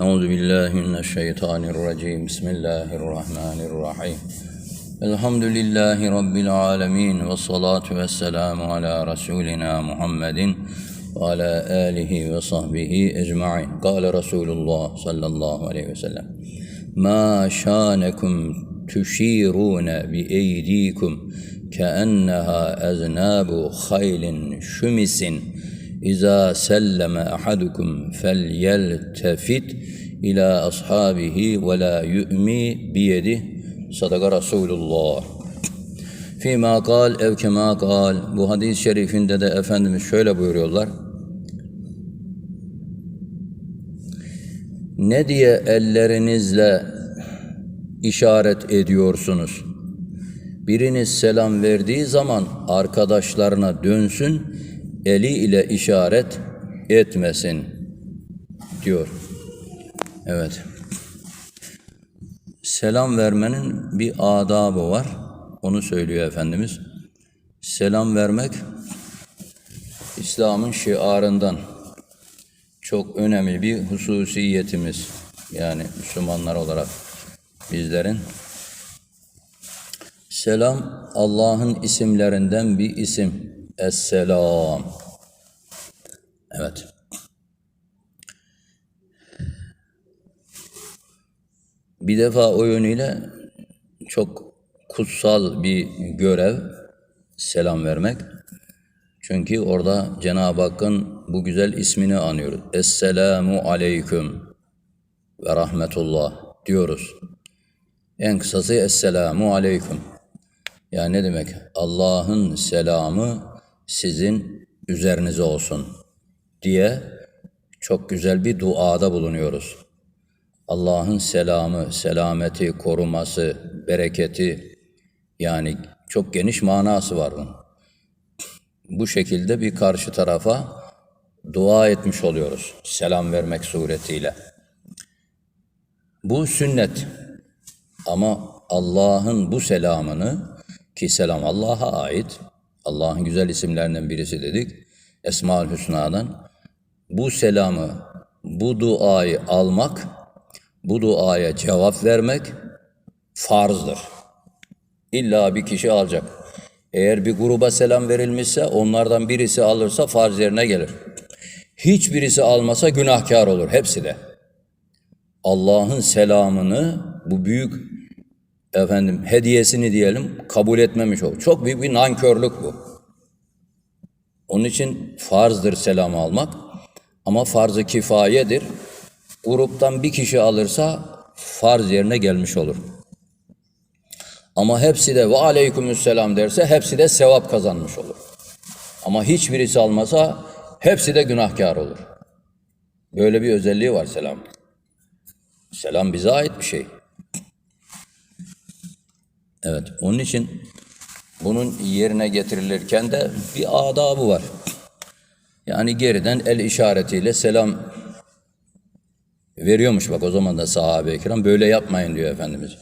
أعوذ بالله من الشيطان الرجيم بسم الله الرحمن الرحيم الحمد لله رب العالمين والصلاة والسلام على رسولنا محمد وعلى آله وصحبه أجمعين قال رسول الله صلى الله عليه وسلم ما شانكم تشيرون بأيديكم كأنها أذناب خيل شمس İza selleme ahadukum felyeltefit ila ashabihi ve la yu'mi biyedih. Sadaka Resulullah. Fîmâ kal ev kemâ kal. Bu hadis-i şerifinde de Efendimiz şöyle buyuruyorlar. Ne diye ellerinizle işaret ediyorsunuz? Biriniz selam verdiği zaman arkadaşlarına dönsün, eli ile işaret etmesin diyor. Evet. Selam vermenin bir adabı var. Onu söylüyor Efendimiz. Selam vermek İslam'ın şiarından çok önemli bir hususiyetimiz. Yani Müslümanlar olarak bizlerin Selam Allah'ın isimlerinden bir isim. Esselam. Evet. Bir defa o yönüyle çok kutsal bir görev selam vermek. Çünkü orada Cenab-ı Hakk'ın bu güzel ismini anıyoruz. Esselamu aleyküm ve rahmetullah diyoruz. En kısası Esselamu aleyküm. Yani ne demek? Allah'ın selamı sizin üzerinize olsun diye çok güzel bir duada bulunuyoruz. Allah'ın selamı, selameti, koruması, bereketi yani çok geniş manası var bunun. Bu şekilde bir karşı tarafa dua etmiş oluyoruz selam vermek suretiyle. Bu sünnet ama Allah'ın bu selamını ki selam Allah'a ait. Allah'ın güzel isimlerinden birisi dedik. Esma-ül Hüsna'dan. Bu selamı, bu duayı almak, bu duaya cevap vermek farzdır. İlla bir kişi alacak. Eğer bir gruba selam verilmişse onlardan birisi alırsa farz yerine gelir. Hiçbirisi almasa günahkar olur hepsi de. Allah'ın selamını bu büyük efendim hediyesini diyelim kabul etmemiş olur. Çok büyük bir nankörlük bu. Onun için farzdır selam almak ama farz-ı kifayedir. Gruptan bir kişi alırsa farz yerine gelmiş olur. Ama hepsi de ve aleykümselam derse hepsi de sevap kazanmış olur. Ama hiçbirisi almasa hepsi de günahkar olur. Böyle bir özelliği var selam. Selam bize ait bir şey. Evet, onun için bunun yerine getirilirken de bir adabı var. Yani geriden el işaretiyle selam veriyormuş bak o zaman da sahabe-i kiram böyle yapmayın diyor Efendimiz.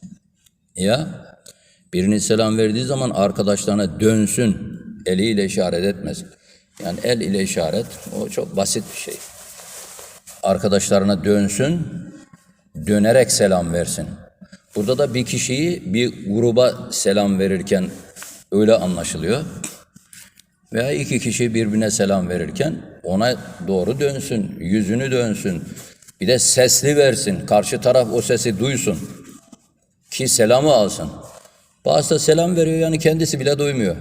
Ya birinin selam verdiği zaman arkadaşlarına dönsün eliyle işaret etmez. Yani el ile işaret o çok basit bir şey. Arkadaşlarına dönsün, dönerek selam versin. Burada da bir kişiyi bir gruba selam verirken öyle anlaşılıyor. Veya iki kişi birbirine selam verirken ona doğru dönsün, yüzünü dönsün. Bir de sesli versin, karşı taraf o sesi duysun. Ki selamı alsın. Bazı da selam veriyor yani kendisi bile duymuyor.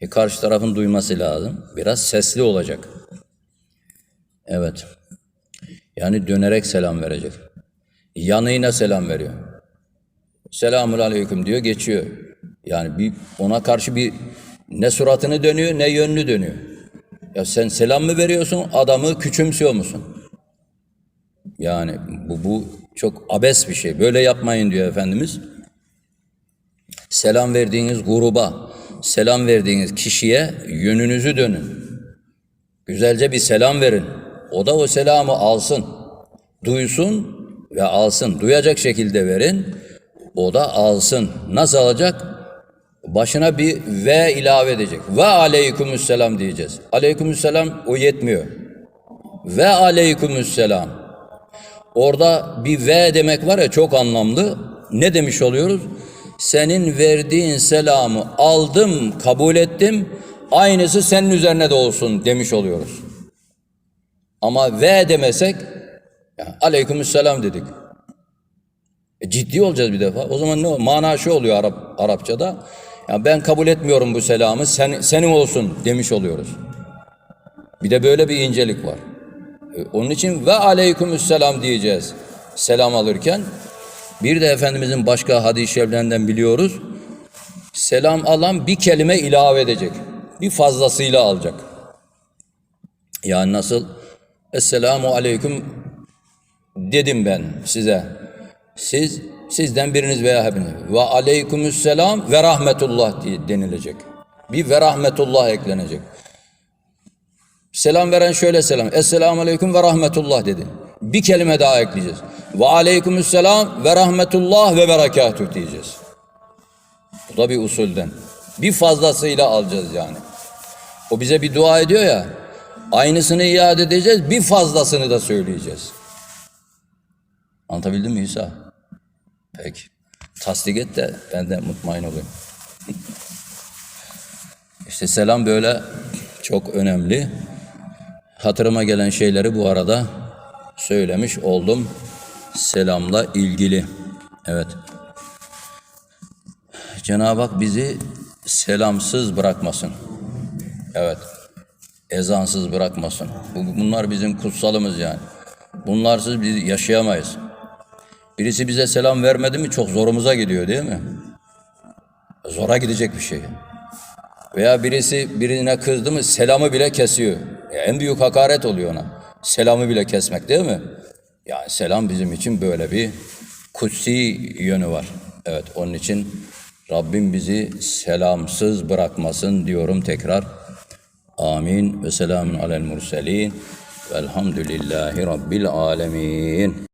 E karşı tarafın duyması lazım. Biraz sesli olacak. Evet. Yani dönerek selam verecek. Yanıyla selam veriyor. Selamun aleyküm diyor geçiyor. Yani bir ona karşı bir ne suratını dönüyor ne yönünü dönüyor. Ya sen selam mı veriyorsun adamı küçümsüyor musun? Yani bu, bu çok abes bir şey. Böyle yapmayın diyor Efendimiz. Selam verdiğiniz gruba, selam verdiğiniz kişiye yönünüzü dönün. Güzelce bir selam verin. O da o selamı alsın. Duysun ve alsın. Duyacak şekilde verin. O da alsın. Nasıl alacak? Başına bir ve ilave edecek. Ve aleykümselam diyeceğiz. Aleykümselam o yetmiyor. Ve aleykümselam. Orada bir ve demek var ya çok anlamlı. Ne demiş oluyoruz? Senin verdiğin selamı aldım, kabul ettim. Aynısı senin üzerine de olsun demiş oluyoruz. Ama ve demesek ya, aleykümselam dedik. E, ciddi olacağız bir defa. O zaman ne? Mana şu oluyor Arap, Arapçada. Ya ben kabul etmiyorum bu selamı. Sen, senin olsun demiş oluyoruz. Bir de böyle bir incelik var. E, Onun için ve aleykümselam diyeceğiz selam alırken. Bir de Efendimizin başka hadis-i şeriflerinden biliyoruz. Selam alan bir kelime ilave edecek. Bir fazlasıyla alacak. Yani nasıl? Esselamu aleyküm dedim ben size. Siz sizden biriniz veya hepiniz. Ve aleykümselam ve rahmetullah diye denilecek. Bir ve rahmetullah eklenecek. Selam veren şöyle selam. Esselamu aleyküm ve rahmetullah dedi. Bir kelime daha ekleyeceğiz. Ve aleykümselam ve rahmetullah ve berekatuh diyeceğiz. Bu da bir usulden. Bir fazlasıyla alacağız yani. O bize bir dua ediyor ya. Aynısını iade edeceğiz. Bir fazlasını da söyleyeceğiz. Anlatabildim mi İsa? Peki. Tasdik et de ben de mutmain olayım. işte selam böyle çok önemli. Hatırıma gelen şeyleri bu arada söylemiş oldum. Selamla ilgili. Evet. Cenab-ı Hak bizi selamsız bırakmasın. Evet. Ezansız bırakmasın. Bu- Bunlar bizim kutsalımız yani. Bunlarsız biz yaşayamayız. Birisi bize selam vermedi mi çok zorumuza gidiyor değil mi? Zora gidecek bir şey. Veya birisi birine kızdı mı selamı bile kesiyor. Ya en büyük hakaret oluyor ona. Selamı bile kesmek değil mi? Yani selam bizim için böyle bir kutsi yönü var. Evet onun için Rabbim bizi selamsız bırakmasın diyorum tekrar. Amin ve selamun alel murselin velhamdülillahi rabbil alemin.